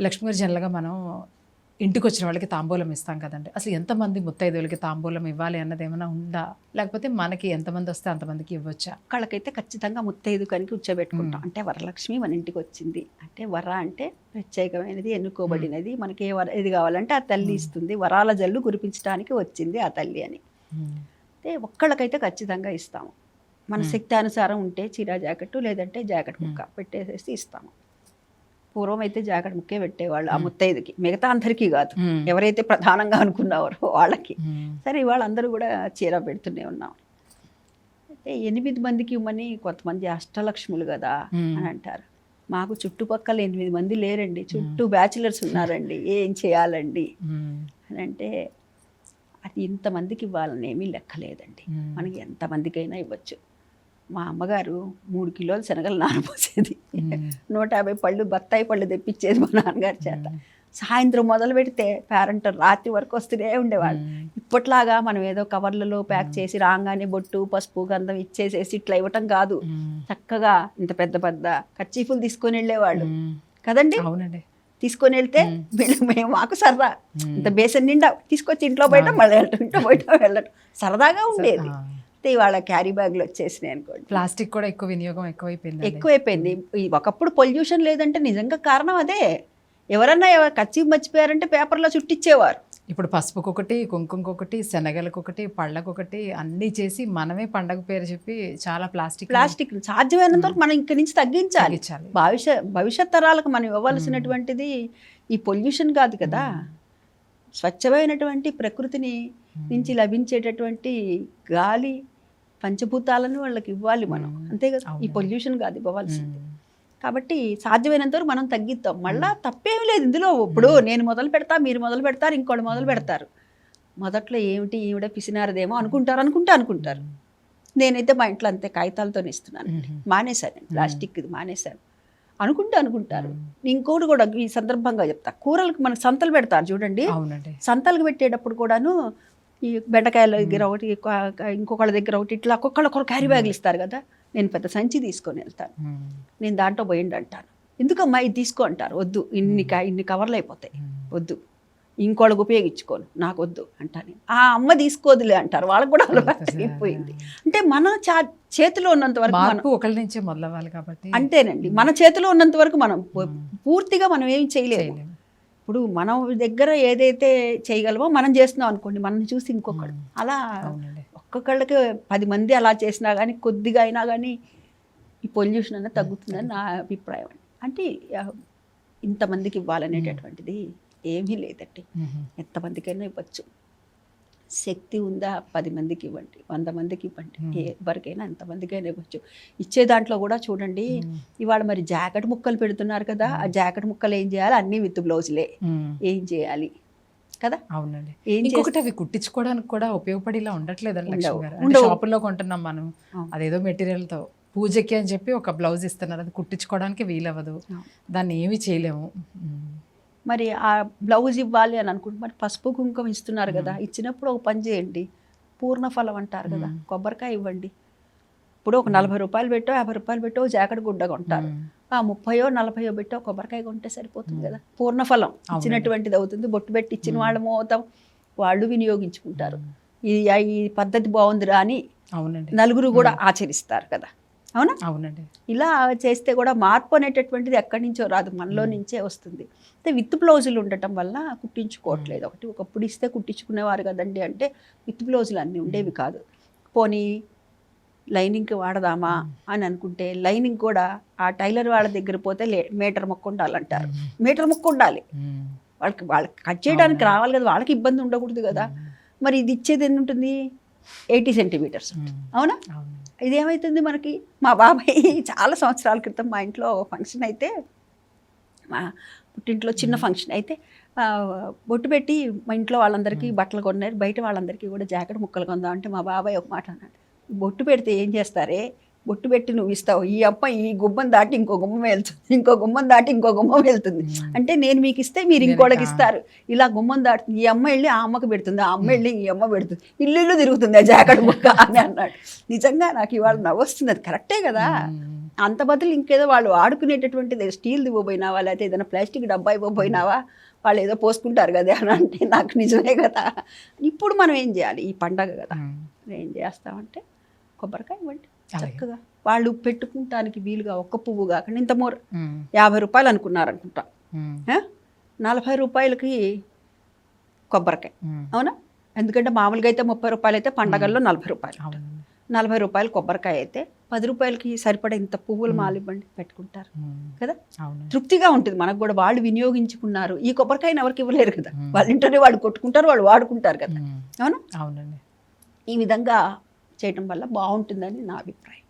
లక్ష్మి గారు జనరల్గా మనం ఇంటికి వచ్చిన వాళ్ళకి తాంబూలం ఇస్తాం కదండి. అసలు ఎంతమంది ముత్తైదువులకి తాంబూలం ఇవ్వాలి అన్నది ఏమైనా ఉందా? లేకపోతే మనకి ఎంతమంది వస్తే అంతమందికి ఇవ్వచ్చా? ఒక్కళ్ళకైతే ఖచ్చితంగా ముత్తైదు కనికి కూర్చోబెట్టుకుంటాం. అంటే వరలక్ష్మి మన ఇంటికి వచ్చింది అంటే వర అంటే ప్రత్యేకమైనది ఎన్నుకోబడినది. మనకి ఏ వర ఏది కావాలంటే ఆ తల్లి. ఇస్తుంది. వరాల జల్లు కురిపించడానికి వచ్చింది ఆ తల్లి అని. అంటే ఒక్కళ్ళకైతే ఖచ్చితంగా ఇస్తాము. మన. శక్తి అనుసారం ఉంటే చీర జాకెట్ లేదంటే జాకెట్ ముక్క పెట్టేసేసి ఇస్తాము. పూర్వం అయితే జాకెట్ ముక్కే పెట్టేవాళ్ళు ఆ. ముత్తైదుకి మిగతా అందరికీ కాదు. ఎవరైతే ప్రధానంగా అనుకున్నారో వాళ్ళకి. సరే ఇవాళ అందరూ కూడా చీర పెడుతూనే ఉన్నాం అయితే ఎనిమిది మందికి ఇవ్వమని కొంతమంది అష్టలక్ష్ములు కదా. అని అంటారు మాకు చుట్టుపక్కల ఎనిమిది మంది లేరండి చుట్టూ బ్యాచిలర్స్ ఉన్నారండి ఏం చేయాలండి. అని అంటే అది ఇంతమందికి ఇవ్వాలని ఏమీ లెక్కలేదండి. మనకి ఎంతమందికైనా ఇవ్వచ్చు మా అమ్మగారు మూడు కిలోల శనగలు నానబోసేది మ్మ్. నూట యాభై పళ్ళు బత్తాయి పళ్ళు తెప్పించేది మా నాన్నగారి చేత. సాయంత్రం మొదలు పెడితే పేరెంట్ రాత్రి వరకు వస్తూనే ఉండేవాళ్ళు. ఇప్పట్లాగా మనం ఏదో కవర్లలో ప్యాక్ చేసి రాగానే బొట్టు పసుపు గంధం ఇచ్చేసేసి ఇట్లా ఇవ్వటం కాదు. చక్కగా ఇంత పెద్ద పెద్ద కచ్చీఫులు తీసుకొని వెళ్ళేవాళ్ళు. కదండి అవునండి తీసుకొని వెళ్తే మ్మ్. మాకు సరదా. ఇంత బేసన్ నిండా తీసుకొచ్చి ఇంట్లో బయట. మళ్ళీ వెళ్ళటం ఇంట్లో బయట వెళ్ళటం సరదాగా ఉండేది అయితే ఇవాళ క్యారీ బ్యాగ్లు వచ్చేసినాయి అనుకోండి. ప్లాస్టిక్ కూడా ఎక్కువ వినియోగం ఎక్కువైపోయింది ఎక్కువైపోయింది. ఈ ఒకప్పుడు పొల్యూషన్ లేదంటే నిజంగా కారణం అదే. ఎవరన్నా ఎవ- కచ్చి మర్చిపోయారంటే పేపర్లో చుట్టించేవారు ఇప్పుడు పసుపుకొకటి కుంకుమకొకటి శనగలకొకటి పళ్ళకొకటి అన్నీ చేసి మనమే పండగ పేరు చెప్పి చాలా ప్లాస్టిక్ ప్లాస్టిక్ సాధ్యమైనంత వరకు మనం ఇక్కడి నుంచి తగ్గించాలి. తగ్గించాలి. భవిష్య భవిష్యత్ తరాలకు మనం ఇవ్వవలసినటువంటిది ఈ పొల్యూషన్ కాదు కదా. స్వచ్ఛమైనటువంటి ప్రకృతిని నుంచి లభించేటటువంటి గాలి పంచభూతాలను వాళ్ళకి ఇవ్వాలి మనం. అంతే కదా? ఈ. పొల్యూషన్ కాదు ఇవ్వవలసింది. కాబట్టి సాధ్యమైనంత వరకు మనం తగ్గిద్దాం. మళ్ళా తప్పేమీ లేదు ఇందులో. ఇప్పుడు నేను మొదలు పెడతా మీరు మొదలు పెడతారు ఇంకోటి మొదలు పెడతారు. మొదట్లో ఏమిటి? ఈవిడ పిసినారదేమో అనుకుంటారు అనుకుంటే అనుకుంటారు. నేనైతే మా ఇంట్లో అంతే కాగితాలతో ఇస్తున్నాను. మానేశాను ప్లాస్టిక్ ఇది మానేశాను. అనుకుంటే అనుకుంటారు. ఇంకోటి కూడా ఈ సందర్భంగా చెప్తా. కూరలకు మనకు సంతలు పెడతారు చూడండి. సంతలకు పెట్టేటప్పుడు కూడాను ఈ బెండకాయల దగ్గర ఒకటి ఇంకొకళ్ళ దగ్గర ఒకటి ఇట్లా ఒక్కొక్కళ్ళు ఒక్కొక్క క్యారీ బ్యాగులు ఇస్తారు కదా. నేను పెద్ద సంచి తీసుకొని వెళ్తాను. నేను దాంట్లో పోయిండి అంటాను. ఎందుకమ్మా ఇది తీసుకో అంటారు. వద్దు ఇన్ని ఇన్ని కవర్లు అయిపోతాయి. వద్దు ఇంకోళ్ళకి ఉపయోగించుకోను. నాకు వద్దు అంటాను ఆ అమ్మ తీసుకోదులే అంటారు. వాళ్ళకి కూడా అలవాటు అయిపోయింది. అంటే మన చా చేతిలో ఉన్నంత వరకు మనం ఒకరి నుంచే మొదలవ్వాలి కాబట్టి. అంతేనండి. మన చేతిలో ఉన్నంత వరకు మనం. పూర్తిగా మనం ఏం చేయలేము. ఇప్పుడు మనం దగ్గర ఏదైతే చేయగలమో మనం చేస్తున్నాం అనుకోండి మనం చూసి ఇంకొకడు. అలా ఒక్కొక్కళ్ళకి పది మంది అలా చేసినా కానీ కొద్దిగా అయినా కానీ ఈ పొల్యూషన్ అనేది తగ్గుతుందని నా అభిప్రాయం. అంటే ఇంతమందికి ఇవ్వాలనేటటువంటిది ఏమీ లేదండి. ఎంతమందికైనా ఇవ్వచ్చు. శక్తి ఉందా? పది మందికి ఇవ్వండి. వంద మందికి ఇవ్వండి. ఎవరికైనా ఎంతమందికైనా ఇవ్వచ్చు. ఇచ్చే దాంట్లో కూడా చూడండి. ఇవాళ మరి జాకెట్ ముక్కలు పెడుతున్నారు కదా ఆ జాకెట్ ముక్కలు ఏం చేయాలి? అన్నీ విత్ బ్లౌజులే. ఏం చేయాలి? కదా? అవునండి. ఏం ఇంకొకటి అవి కుట్టించుకోవడానికి కూడా ఉపయోగపడేలా ఉండట్లేదండి. షాపుల్లో కొంటున్నాం మనం. అదేదో మెటీరియల్తో పూజకి అని చెప్పి ఒక బ్లౌజ్ ఇస్తున్నారు. అది కుట్టించుకోవడానికి వీలవ్వదు. దాన్ని ఏమీ చేయలేము. మరి ఆ బ్లౌజ్ ఇవ్వాలి అని అనుకుంటే మరి పసుపు కుంకుమ ఇస్తున్నారు కదా ఇచ్చినప్పుడు ఒక పని చేయండి. పూర్ణ ఫలం అంటారు కదా. కొబ్బరికాయ ఇవ్వండి. ఇప్పుడు ఒక నలభై రూపాయలు పెట్టో యాభై రూపాయలు పెట్టో జాకెట్ గుడ్డ కొంటారు. ఆ ముప్పయో నలభయో పెట్టో కొబ్బరికాయ కొంటే సరిపోతుంది కదా. పూర్ణ ఫలం ఇచ్చినటువంటిది అవుతుంది. బొట్టు పెట్టి ఇచ్చిన వాళ్ళు మోతాం వాళ్ళు వినియోగించుకుంటారు. ఈ పద్ధతి బాగుందిరా అని నలుగురు కూడా ఆచరిస్తారు కదా. అవునా? అవునండి. ఇలా చేస్తే కూడా మార్పు అనేటటువంటిది ఎక్కడి నుంచో రాదు మనలో నుంచే వస్తుంది. అయితే విత్ బ్లౌజులు ఉండటం వల్ల కుట్టించుకోవట్లేదు. ఒకటి ఒకప్పుడు ఇస్తే కుట్టించుకునేవారు కదండి అంటే విత్ బ్లౌజులు అన్నీ ఉండేవి కాదు. పోనీ లైనింగ్కి వాడదామా అని అనుకుంటే లైనింగ్ కూడా ఆ టైలర్ వాళ్ళ దగ్గర పోతే లే మీటర్ మొక్క ఉండాలంటారు. మీటర్ మొక్క ఉండాలి. వాళ్ళకి వాళ్ళకి కట్ చేయడానికి. రావాలి కదా వాళ్ళకి ఇబ్బంది ఉండకూడదు కదా. మరి ఇది ఇచ్చేది ఎన్ని ఉంటుంది ఎయిటీ సెంటీమీటర్స్. అవునా? అవును ఇదేమవుతుంది మనకి? మా బాబాయ్ చాలా సంవత్సరాల క్రితం మా ఇంట్లో ఫంక్షన్ అయితే మా పుట్టింట్లో చిన్న ఫంక్షన్ అయితే బొట్టు పెట్టి మా ఇంట్లో వాళ్ళందరికీ బట్టలు కొన్నారు. బయట వాళ్ళందరికీ కూడా జాకెట్ ముక్కలు కొందాం అంటే మా బాబాయ్ ఒక మాట అన్నాడు. బొట్టు పెడితే ఏం చేస్తారే? బొట్టు పెట్టి నువ్వు ఇస్తావు. ఈ అమ్మ ఈ గుమ్మం దాటి ఇంకో గుమ్మం వెళ్తుంది. ఇంకో గుమ్మం దాటి ఇంకో గుమ్మం వెళ్తుంది. అంటే నేను మీకు ఇస్తే మీరు మీరు ఇంకోటికి ఇంకా- ఇస్తారు. ఇలా గుమ్మం దాటుతుంది. ఈ అమ్మ వెళ్ళి ఆ అమ్మకి పెడుతుంది. ఆ అమ్మ వెళ్ళి ఈ అమ్మ పెడుతుంది. ఇల్లు ఇల్లు తిరుగుతుంది ఆ జాకెట్ ముక్క అని అన్నాడు. నిజంగా నాకు ఇవాళ నవ్వొస్తుంది. అది కరెక్టే కదా. అంత బదులు ఇంకేదో వాళ్ళు ఆడుకునేటటువంటిది స్టీల్ ఇవ్వబోయినావా లేకపోతే ఏదైనా ప్లాస్టిక్ డబ్బా ఇవ్వబోయినావా వాళ్ళు ఏదో పోసుకుంటారు కదా అని అంటే నాకు నిజమే కదా. ఇప్పుడు మనం ఏం చేయాలి? ఈ పండగ కదా. ఏం చేస్తామంటే కొబ్బరికాయ ఇవ్వండి. చక్కగా. వాళ్ళు పెట్టుకుంటానికి వీలుగా ఒక్క పువ్వు కాకుండా ఇంత మోర్. యాభై రూపాయలు అనుకున్నారు అనుకుంటా ఉమ్. ఆ? నలభై రూపాయలకి కొబ్బరికాయ. అవునా? ఎందుకంటే మామూలుగా అయితే ముప్పై రూపాయలు అయితే పండగల్లో నలభై రూపాయలు. నలభై రూపాయలు కొబ్బరికాయ అయితే పది రూపాయలకి సరిపడే ఇంత పువ్వులు మాలు ఇవ్వండి పెట్టుకుంటారు. కదా? తృప్తిగా ఉంటుంది. మనకు కూడా వాళ్ళు వినియోగించుకున్నారు. ఈ కొబ్బరికాయని ఎవరికి ఇవ్వలేరు కదా. వాళ్ళ ఇంట్లోనే వాళ్ళు కొట్టుకుంటారు వాళ్ళు వాడుకుంటారు కదా. అవునా? అవునండి. ఈ విధంగా చేయటం వల్ల బాగుంటుందని నా అభిప్రాయం.